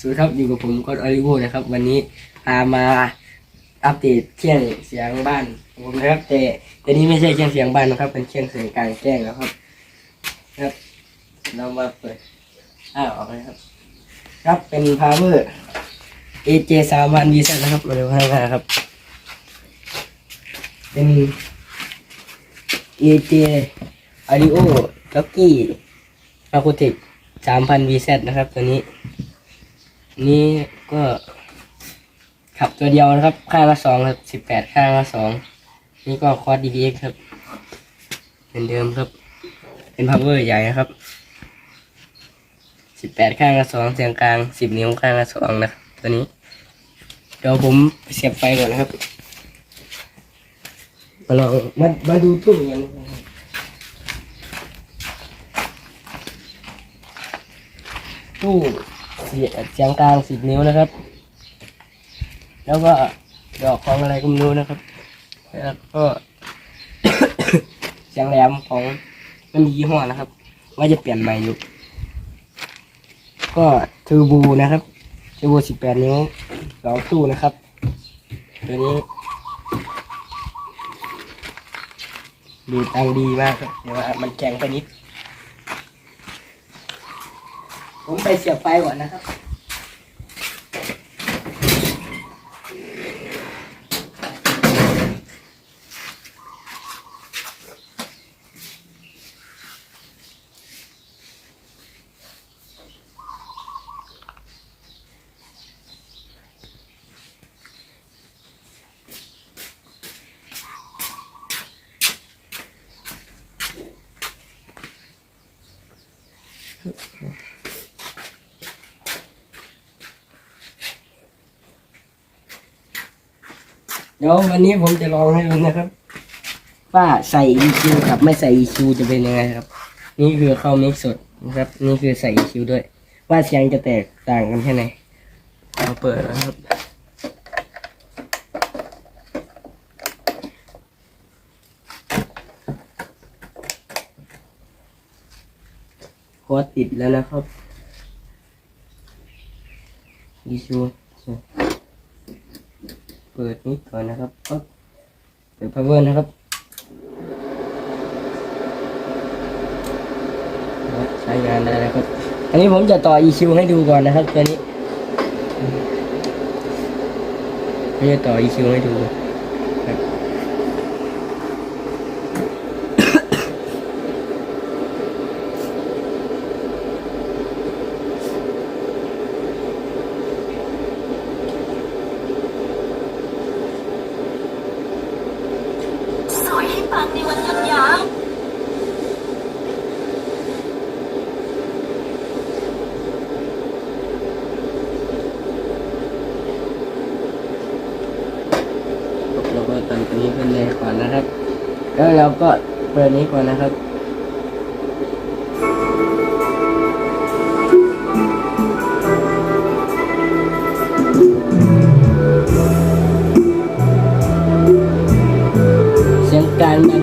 สวัสดีครับอยู่กับผมก็ออลิโวนะครับ วันนี้พามาอัปเดตเครื่องเสียงบ้านผมนะครับ แต่แต่นี้ไม่ใช่เครื่องเสียงบ้านนะครับ เป็นเครื่องเสียงกลางแจ้งแล้วครับ ครับ เรามาเปิดอ้าวออกเลยครับ ครับเป็น power AJ สามพัน VZ นะครับมาดูข้างหน้าครับ เป็น AJ Audio Jockey Acoustic สามพัน VZ นะครับตัวนี้ นี่ก็ขับตัวเดียวนะครับ ข้างละสองครับสิบแปดข้างละสองนี่ก็คอร์ด DBX ครับเหมือนเดิมครับ เป็น power ใหญ่นะครับสิบแปดข้างละสองเสียงกลางสิบนิ้วข้างละสองนะครับตัวนี้ เดี๋ยวผมเสียบไฟก่อนนะครับมาลองมามาดูทุ่นกันตู้ เสียงกลางสิบนิ้วนะครับ แล้วก็ดอกของอะไรก็ไม่รู้นะครับ แล้วก็เสียงแหลมของมันมียี่ห้อนะครับ ว่าจะเปลี่ยนใหม่อยู่ ก็ทอร์โบนะครับทอร์โบสิบแปดนิ้วสองตู้นะครับ ตัวนี้ดูตังดีมากครับแต่ว่ามันแข็งไปนิด ผมไปเสียบไฟก่อนนะครับ เดี๋ยววันนี้ผมจะลองให้ดูนะครับ ว่าใส่ EQ กับไม่ใส่ EQ จะเป็นยังไงครับ นี่คือเข้ามิกสดนะครับ นี่คือใส่ EQ ด้วย ว่าเสียงจะแตกต่างกันแค่ไหนเราเปิดนะครับโค้ดติดแล้วนะครับ EQ ปิดนี้ก่อนนะครับปึ๊บเปิด power นะครับใช้งานได้แล้วครับ อันนี้ผมจะต่อ EQ ให้ดูก่อนนะครับตัวนี้ผมจะต่อ EQ ให้ดูครับ สวย มันวันหยุดยาวเราก็ตั้งตัวนี้ขึ้นเลยก่อนนะครับ แล้วเราก็เปิดนี้ก่อนนะครับ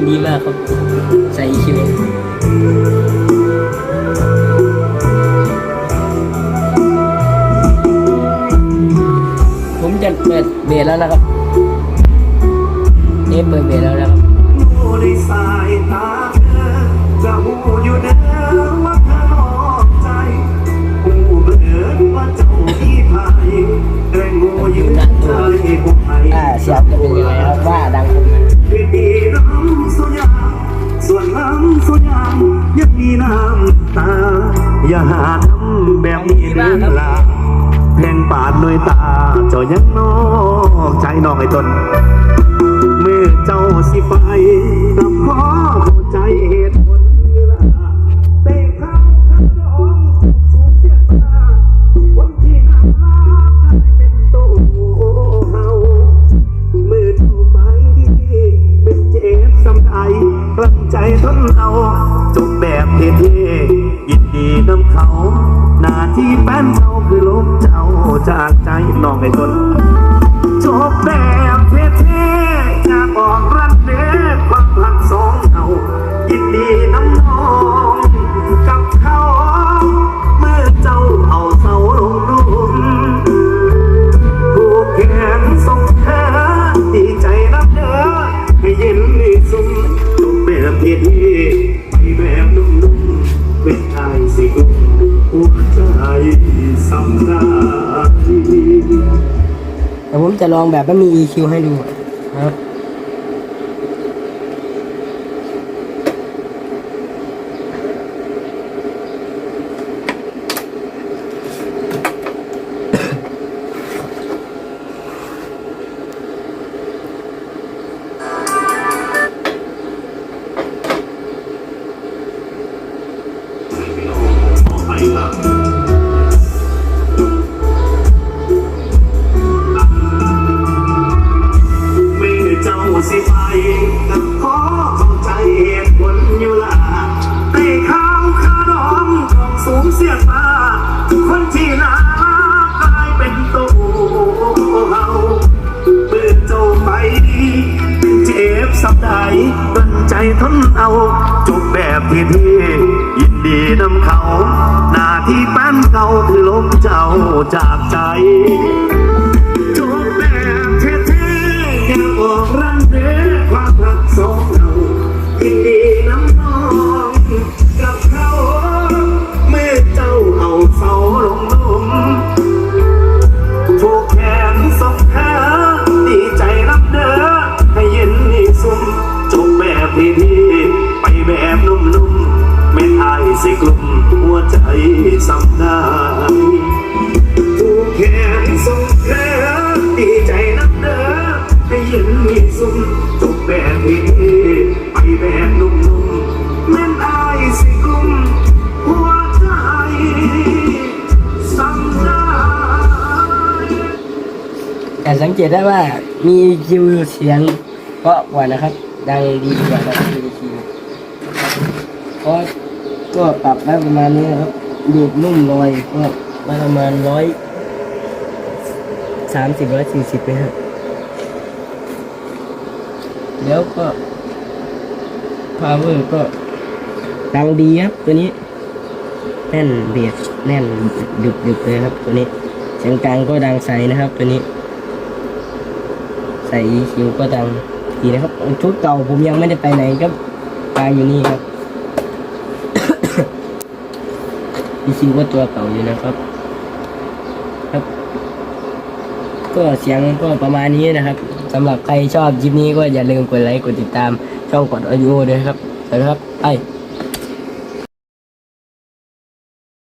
ดังดีมากครับ ใส่คิวผมจะเปิดเบสแล้วนะครับนี่เปิดเบสแล้วนะครับดูในสายตาเธอจะหูอยู่เด้อว่าเธอนอกใจหูเบื่อว่าเจ้าที่พายเดินงูยืนใจผู้ไทยอ่าเสียงจะเป็นยังไงครับว่าดังผมำสุดยามยังมีน้ำตา อย่าหาทำแบบนี้เด้อล่ะแพงปาดด้วยตา เจ้ายังนอกใจน้องไอ้ตนเมื่อเจ้าสิไปกับพ่อเข้าใจเหตุผล ที่แฟนเจ้าคือลบเจ้าจากใจน้องไอ้ทนจบแบบเท่ๆจากออกรันเด้ความรังสองเฮายินดี สำราญ แต่ผมจะลองแบบไม่มี EQ ให้ดูครับ สักใดตั้งใจทนเอาจบแบบที่ที่ยินดีนำเขา หน้าที่แป้นเก่าคือลมเจ้าจากใจจบแบบเท่ๆอย่าออกรัก แต่สังเกตได้ว่ามี EQ เสียงเพราะกว่านะครับ ดังดีกว่านะครับ EQ เพราะก็ปรับได้ประมาณนี้นะครับดูดนุ่มลอยก็ประมาณร้อยสามสิบร้อยสี่สิบนะครับแล้วก็ power ก็ดังดีครับตัวนี้ แน่นเบียดแน่นดึกดึกๆเลยครับตัวนี้เสียงกลางก็ดังใสนะครับตัวนี้ ใส่ EQ ก็ดังดีนะครับชุดเก่าผมยังไม่ได้ไปไหนก็กางอยู่นี่ครับ EQ ก็ตัวเก่าอยู่นะครับ ครับ ก็เสียงก็ประมาณนี้นะครับสำหรับใครชอบคลิปนี้ก็อย่าลืมกดไลค์กดติดตามช่องกดออดิโอด้วยครับสวัสดีครับไป